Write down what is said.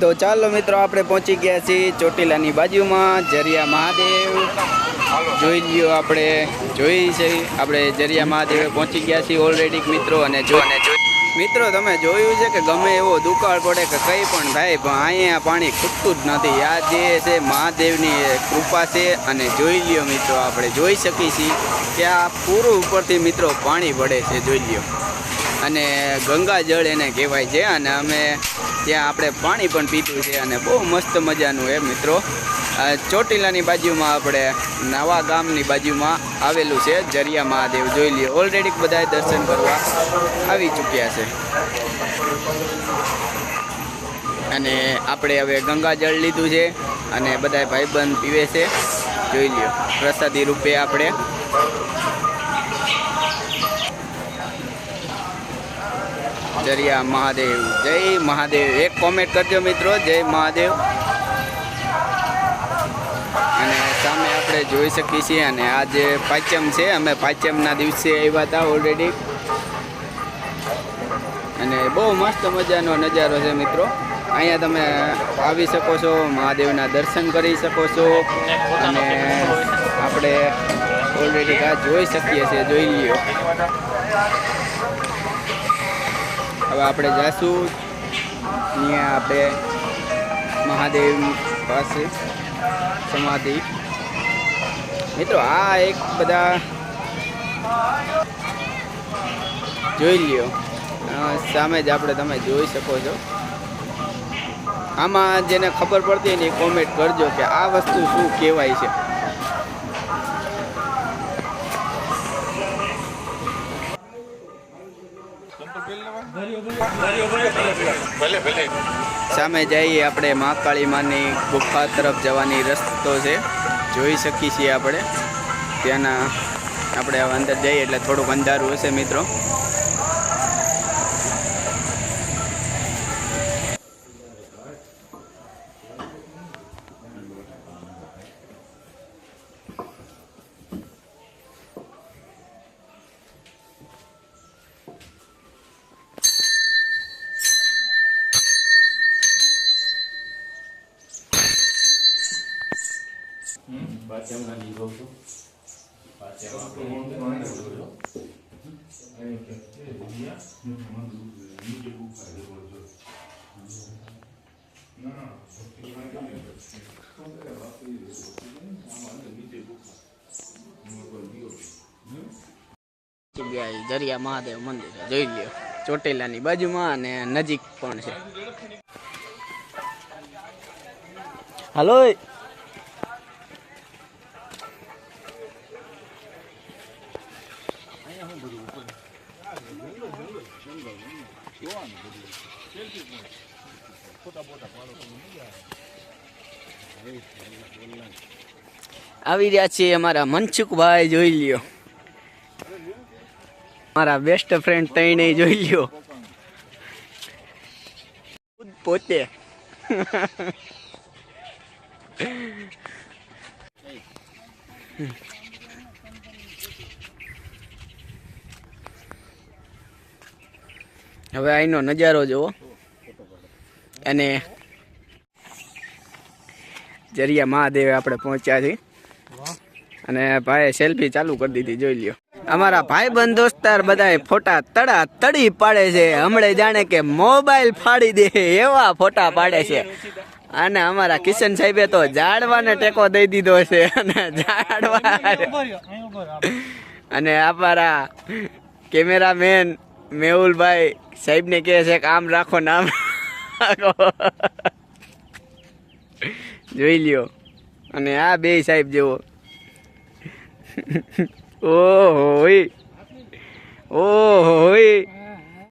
તો ચાલો મિત્રો આપણે પહોંચી ગયા છીએ ચોટીલાની બાજુમાં જરિયા મહાદેવ. જોઈ લ્યો આપણે જોઈ છે આપણે જરિયા મહાદેવે પહોંચી ગયા છીએ ઓલરેડી મિત્રો અને જો અને મિત્રો તમે જોયું છે કે ગમે એવો દુકાળ પડે કે કંઈ પણ થાય પણ અહીંયા પાણી ખૂટતું જ નથી. આ જે છે મહાદેવની કૃપા છે અને જોઈ લ્યો મિત્રો આપણે જોઈ શકીએ છીએ કે આ પૂરું ઉપરથી મિત્રો પાણી પડે છે જોઈ લ્યો. અને ગંગાજળ એને કહેવાય છે. અને અમે ત્યાં આપણે પાણી પણ પીધું છે અને બહુ મસ્ત મજાનું એ મિત્રો. ચોટીલાની બાજુમાં આપણે નવા ગામની બાજુમાં આવેલું છે જરિયા મહાદેવ. જોઈ લઈએ ઓલરેડી બધાએ દર્શન કરવા આવી ચૂક્યા છે. અને આપણે હવે ગંગાજળ લીધું છે અને બધા ભાઈબંધ પીવે છે. જોઈ લ્યો, પ્રસાદી રૂપે આપણે દરિયા મહાદેવ. જય મહાદેવ. એક કોમેન્ટ કરજો મિત્રો. જય મહાદેવ. અને સામે આપણે જોઈ શકીએ છીએ અને આજે પાંચમ છે, અમે પાંચમના દિવસે આવ્યા હતા ઓલરેડી અને બહુ મસ્ત મજાનો નજારો છે મિત્રો. અહીંયા તમે આવી શકો છો, મહાદેવના દર્શન કરી શકો છો. અને આપણે ઓલરેડી આ જોઈ શકીએ છીએ, જોઈ લ્યો. હવે આપણે જઈશું ત્યાં આપણે મહાદેવ પાસે સમાધિ. મિત્રો, આ એક બધા જોઈ લ્યો. સામે જ આપણે તમે જોઈ શકો છો. આમાં જેને ખબર પડતી હોય ને કોમેન્ટ કરજો કે આ વસ્તુ શું કહેવાય છે. સામે જઈએ આપણે મહાકાળી માની ગુફા તરફ જવાની રસ્તો છે. જોઈ શકીએ છીએ આપણે. ત્યાંના આપણે અંદર જઈએ એટલે થોડુંક અંધારું હશે મિત્રો. જગ્યાએ દરિયા મહાદેવ મંદિર છે. જોઈ લ્યો. ચોટીલાની બાજુમાં અને નજીક પણ છે. હલો. આવી રહ્યા છે અમારા મનસુખભાઈ જોઈ લ્યો. મારા બેસ્ટ ફ્રેન્ડ તઈને જોઈ લ્યો. પોતે. હવે અહીંનો નજારો જુઓ. અને જરિયા મહાદેવે આપણે પહોંચ્યા છીએ. અને ભાઈ સેલ્ફી ચાલુ કરી દીધી, જોઈ લ્યો. અમારા ભાઈ બંધ દોસ્તાર બધા ફોટા તડા તડી પાડે છે. હમણે જાણે કે મોબાઈલ ફાડી દે એવા ફોટા પાડે છે. અને અમારા કિશન સાહેબે તો ઝાડવાને ટેકો દઈ દીધો છે. અને ઝાડવા અને અમારા કેમેરામેન મેહુલભાઈ સાહેબને કહે છે કે આમ રાખો નામ આમ જોઈ લ્યો. અને આ બે સાહેબ જેવો. ઓહો ઓહો